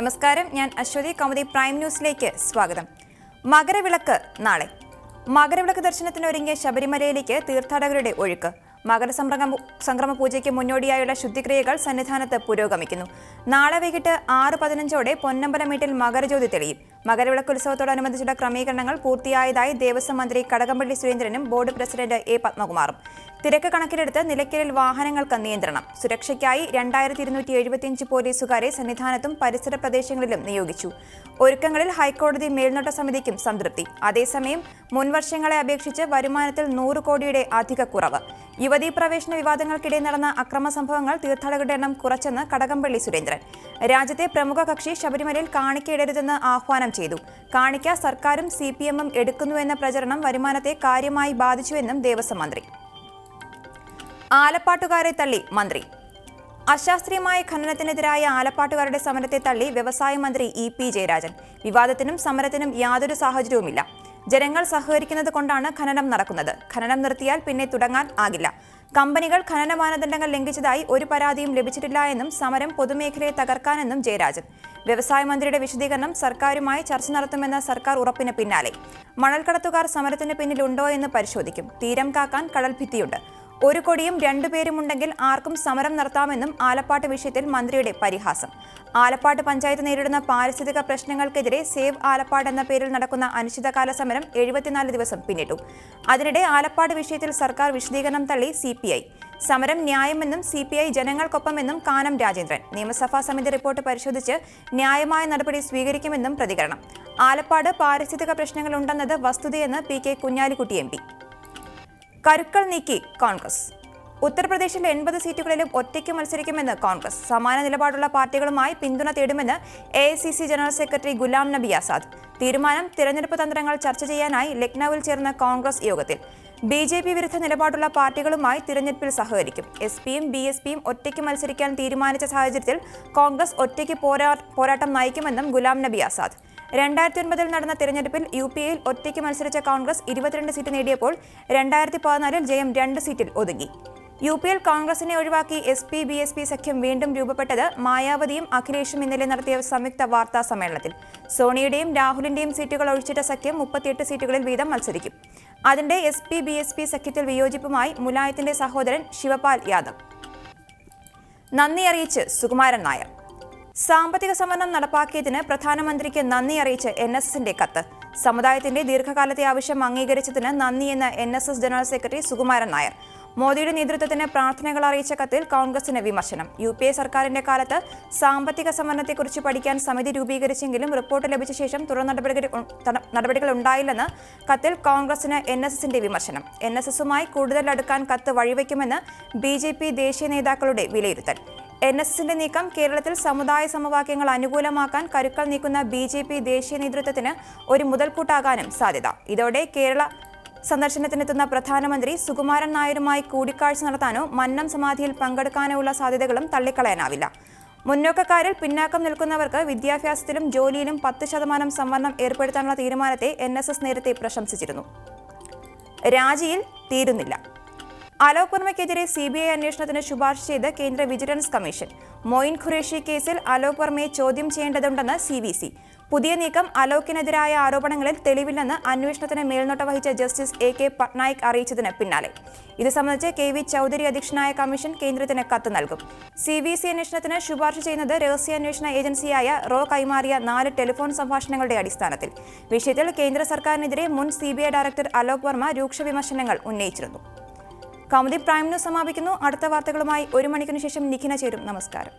നമസ്കാരം. ഞാൻ അശ്വതി. കൗമുദി പ്രൈം ന്യൂസിലേക്ക് സ്വാഗതം. മകരവിളക്ക് നാളെ. മകരവിളക്ക് ദർശനത്തിന് ഒരുങ്ങിയ ശബരിമലയിലേക്ക് തീർത്ഥാടകരുടെ ഒഴുക്ക്. മകരസംക്രമ സംക്രമ പൂജയ്ക്ക് മുന്നോടിയായുള്ള ശുദ്ധിക്രിയകൾ സന്നിധാനത്ത് പുരോഗമിക്കുന്നു. നാളെ വൈകിട്ട് ആറ് പതിനഞ്ചോടെ പൊന്നമ്പലമേട്ടിൽ മകരജ്യോതി തെളിയും. മകരവിളക്ക് ഉത്സവത്തോടനുബന്ധിച്ചുള്ള ക്രമീകരണങ്ങൾ പൂർത്തിയായതായി ദേവസ്വം മന്ത്രി കടകംപള്ളി സുരേന്ദ്രനും ബോർഡ് പ്രസിഡന്റ് എ പത്മകുമാറും. തിരക്ക് കണക്കിലെടുത്ത് നിലയ്ക്കലിൽ വാഹനങ്ങൾക്ക് നിയന്ത്രണം. സുരക്ഷയ്ക്കായി രണ്ടായിരത്തി ഇരുന്നൂറ്റി എഴുപത്തിയഞ്ച് പോലീസുകാരെ സന്നിധാനത്തും പരിസര പ്രദേശങ്ങളിലും നിയോഗിച്ചു. ഒരുക്കങ്ങളിൽ ഹൈക്കോടതി മേൽനോട്ട സമിതിക്കും സംതൃപ്തി. അതേസമയം മുൻവർഷങ്ങളെ അപേക്ഷിച്ച് വരുമാനത്തിൽ നൂറ് കോടിയുടെ അധിക കുറവ്. യുവതീ പ്രവേശന വിവാദങ്ങൾക്കിടെ നടന്ന അക്രമ സംഭവങ്ങൾ തീർത്ഥാടകരുടെ എണ്ണം കുറച്ചെന്ന് കടകംപള്ളി സുരേന്ദ്രൻ. രാജ്യത്തെ പ്രമുഖ കക്ഷി ശബരിമലയിൽ കാണിക്കയിടരുതെന്ന് ആഹ്വാനം ചെയ്തു. കാണിക്ക സർക്കാരും സി പി എമ്മും എടുക്കുന്നുവെന്ന പ്രചരണം വരുമാനത്തെ കാര്യമായി ബാധിച്ചുവെന്നും ദേവസ്വം മന്ത്രി. ആലപ്പാട്ടുകാരെ തള്ളി മന്ത്രി. അശാസ്ത്രീയമായ ഖനനത്തിനെതിരായ ആലപ്പാട്ടുകാരുടെ സമരത്തെ തള്ളി വ്യവസായ മന്ത്രി ഇ പി ജയരാജൻ. വിവാദത്തിനും സമരത്തിനും യാതൊരു സാഹചര്യവുമില്ല. ജനങ്ങൾ സഹകരിക്കുന്നത് കൊണ്ടാണ് ഖനനം നടക്കുന്നത്. ഖനനം നിർത്തിയാൽ പിന്നെ തുടങ്ങാൻ ആകില്ല. കമ്പനികൾ ഖനന മാനദണ്ഡങ്ങൾ ലംഘിച്ചതായി ഒരു പരാതിയും ലഭിച്ചിട്ടില്ല എന്നും സമരം പൊതുമേഖലയെ തകർക്കാനെന്നും ജയരാജൻ. വ്യവസായ മന്ത്രിയുടെ വിശദീകരണം സർക്കാരുമായി ചർച്ച നടത്തുമെന്ന സർക്കാർ ഉറപ്പിന് പിന്നാലെ. മണൽക്കടത്തുകാർ സമരത്തിന് പിന്നിലുണ്ടോ എന്ന് പരിശോധിക്കും. തീരം കാക്കാൻ കടൽഭിത്തിയുണ്ട്. ഒരു കൊടിയും രണ്ടുപേരുമുണ്ടെങ്കിൽ ആർക്കും സമരം നടത്താമെന്നും ആലപ്പാട്ട് വിഷയത്തിൽ മന്ത്രിയുടെ പരിഹാസം. ആലപ്പാട്ട് പഞ്ചായത്ത് നേരിടുന്ന പാരിസ്ഥിതിക പ്രശ്നങ്ങൾക്കെതിരെ സേവ് ആലപ്പാട് എന്ന പേരിൽ നടക്കുന്ന അനിശ്ചിതകാല സമരം എഴുപത്തിനാല് ദിവസം പിന്നിട്ടു. അതിനിടെ ആലപ്പാട് വിഷയത്തിൽ സർക്കാർ വിശദീകരണം തള്ളി സി സമരം ന്യായമെന്നും സി പി ഐ ജനങ്ങൾക്കൊപ്പമെന്നും കാനം രാജേന്ദ്രൻ. നിയമസഭാ സമിതി റിപ്പോർട്ട് പരിശോധിച്ച് ന്യായമായ നടപടി സ്വീകരിക്കുമെന്നും പ്രതികരണം. ആലപ്പാട് പാരിസ്ഥിതിക പ്രശ്നങ്ങൾ പ്രശ്നങ്ങളുണ്ടെന്നത് വസ്തുതയെന്ന് പി കെ കുഞ്ഞാലിക്കുട്ടി എം കരുക്കൾ നീക്കി കോൺഗ്രസ്. ഉത്തർപ്രദേശിൽ എൺപത് സീറ്റുകളിലും ഒറ്റയ്ക്ക് മത്സരിക്കുമെന്ന് കോൺഗ്രസ്. സമാന നിലപാടുള്ള പാർട്ടികളുമായി പിന്തുണ തേടുമെന്ന് A general secretary Ghulam Nabi Azad. തീരുമാനം തിരഞ്ഞെടുപ്പ് തന്ത്രങ്ങൾ ചർച്ച ചെയ്യാനായി ലക്നൌവിൽ ചേർന്ന കോൺഗ്രസ് യോഗത്തിൽ. ബി ജെ പി വിരുദ്ധ നിലപാടുള്ള പാർട്ടികളുമായി തിരഞ്ഞെടുപ്പിൽ സഹകരിക്കും. എസ് പിയും ബി എസ് പിയും ഒറ്റയ്ക്ക് മത്സരിക്കാൻ തീരുമാനിച്ച സാഹചര്യത്തിൽ കോൺഗ്രസ് ഒറ്റയ്ക്ക് പോരാ പോരാട്ടം നയിക്കുമെന്നും ഗുലാം നബി ആസാദ്. രണ്ടായിരത്തി ഒൻപതിൽ നടന്ന തിരഞ്ഞെടുപ്പിൽ യു പി എയിൽ ഒറ്റയ്ക്ക് മത്സരിച്ച കോൺഗ്രസ് ഇരുപത്തിരണ്ട് സീറ്റ് നേടിയപ്പോൾ രണ്ടായിരത്തി പതിനാലിൽ ജയം രണ്ട് സീറ്റിൽ ഒതുങ്ങി. യു പി എൽ കോൺഗ്രസിനെ ഒഴിവാക്കി S P B S P സഖ്യം വീണ്ടും രൂപപ്പെട്ടത് മായാവതിയും അഖിലേഷും ഇന്നലെ നടത്തിയ സംയുക്ത വാർത്താ സമ്മേളനത്തിൽ. സോണിയുടെയും രാഹുലിന്റെയും സീറ്റുകൾ ഒഴിച്ചിട്ട സഖ്യം മുപ്പത്തിയെട്ട് സീറ്റുകളിൽ വീതം മത്സരിക്കും. അതിന്റെ S P B S P സഖ്യത്തിൽ വിയോജിപ്പുമായി മുലായത്തിന്റെ സഹോദരൻ ശിവപാൽ യാദവ്. നന്ദി അറിയിച്ച് സുകുമാരൻ നായർ. സാമ്പത്തിക സംവരണം നടപ്പാക്കിയതിന് പ്രധാനമന്ത്രിക്ക് നന്ദി അറിയിച്ച് എൻ എസ് എസിന്റെ കത്ത്. സമുദായത്തിന്റെ ദീർഘകാലത്തെ ആവശ്യം അംഗീകരിച്ചതിന് നന്ദിയെന്ന് N S S general secretary Sukumaran Nair. മോദിയുടെ നേതൃത്വത്തിന് പ്രാർത്ഥനകൾ അറിയിച്ച കത്തിൽ കോൺഗ്രസിന് വിമർശനം. യു പി എ സർക്കാരിന്റെ കാലത്ത് സാമ്പത്തിക സംവരണത്തെക്കുറിച്ച് പഠിക്കാൻ സമിതി രൂപീകരിച്ചെങ്കിലും റിപ്പോർട്ട് ലഭിച്ച ശേഷം തുടർ നടപടികൾ ഉണ്ടായില്ലെന്ന് കത്തിൽ കോൺഗ്രസിന് എൻ എസ് എസിന്റെ വിമർശനം. എൻ എസ് എസുമായി കൂടുതൽ അടുക്കാൻ കത്ത് വഴിവെക്കുമെന്ന് ബി ജെ പി ദേശീയ നേതാക്കളുടെ വിലയിരുത്തൽ. എൻ എസ് എസിന്റെ നീക്കം കേരളത്തിൽ സമുദായ സമവാക്യങ്ങൾ അനുകൂലമാക്കാൻ കരുക്കൾ നീക്കുന്ന ബി ജെ പി ദേശീയ നേതൃത്വത്തിന് ഒരു മുതൽക്കൂട്ടാകാനും സാധ്യത. ഇതോടെ കേരള സന്ദർശനത്തിനെത്തുന്ന പ്രധാനമന്ത്രി സുകുമാരൻ നായരുമായി കൂടിക്കാഴ്ച നടത്താനോ മന്നം സമാധിയിൽ പങ്കെടുക്കാനോ ഉള്ള സാധ്യതകളും തള്ളിക്കളയാനാവില്ല. മുന്നോക്കക്കാരിൽ പിന്നാക്കം നിൽക്കുന്നവർക്ക് വിദ്യാഭ്യാസത്തിലും ജോലിയിലും പത്ത് ശതമാനം സംവരണം ഏർപ്പെടുത്താനുള്ള തീരുമാനത്തെ എൻ നേരത്തെ പ്രശംസിച്ചിരുന്നു. രാജിയിൽ തീരുന്നില്ല. അലോക് വർമ്മയ്ക്കെതിരെ സി ബി ഐ അന്വേഷണത്തിന് ശുപാർശ ചെയ്ത് കേന്ദ്ര വിജിലൻസ് കമ്മീഷൻ. മൊയിൻ ഖുറേഷി കേസിൽ അലോക് വർമ്മയെ ചോദ്യം ചെയ്യേണ്ടതുണ്ടെന്ന് സി ബി സി പുതിയ നീക്കം അലോക്കിനെതിരായ ആരോപണങ്ങളിൽ തെളിവില്ലെന്ന് അന്വേഷണത്തിന് മേൽനോട്ടം വഹിച്ച ജസ്റ്റിസ് എ കെ പട്നായിക് അറിയിച്ചതിന് പിന്നാലെ. ഇത് സംബന്ധിച്ച് കെ വി ചൌധരി അധ്യക്ഷനായ കമ്മീഷൻ കേന്ദ്രത്തിന് കത്ത് നൽകും. സി ബി സി അന്വേഷണത്തിന് ശുപാർശ ചെയ്യുന്നത് രഹസ്യാന്വേഷണ ഏജൻസിയായ റോ കൈമാറിയ നാല് ടെലിഫോൺ സംഭാഷണങ്ങളുടെ അടിസ്ഥാനത്തിൽ. വിഷയത്തിൽ കേന്ദ്ര സർക്കാരിനെതിരെ മുൻ സി ഡയറക്ടർ അലോക് വർമ്മ രൂക്ഷ വിമർശനങ്ങൾ ഉന്നയിച്ചിരുന്നു. കൗമുദി പ്രൈം ന്യൂസ് സമാപിക്കുന്നു. അടുത്ത വാർത്തകളുമായി ഒരു മണിക്കൂറിന് ശേഷം നിഖിന ചേരും. നമസ്കാരം.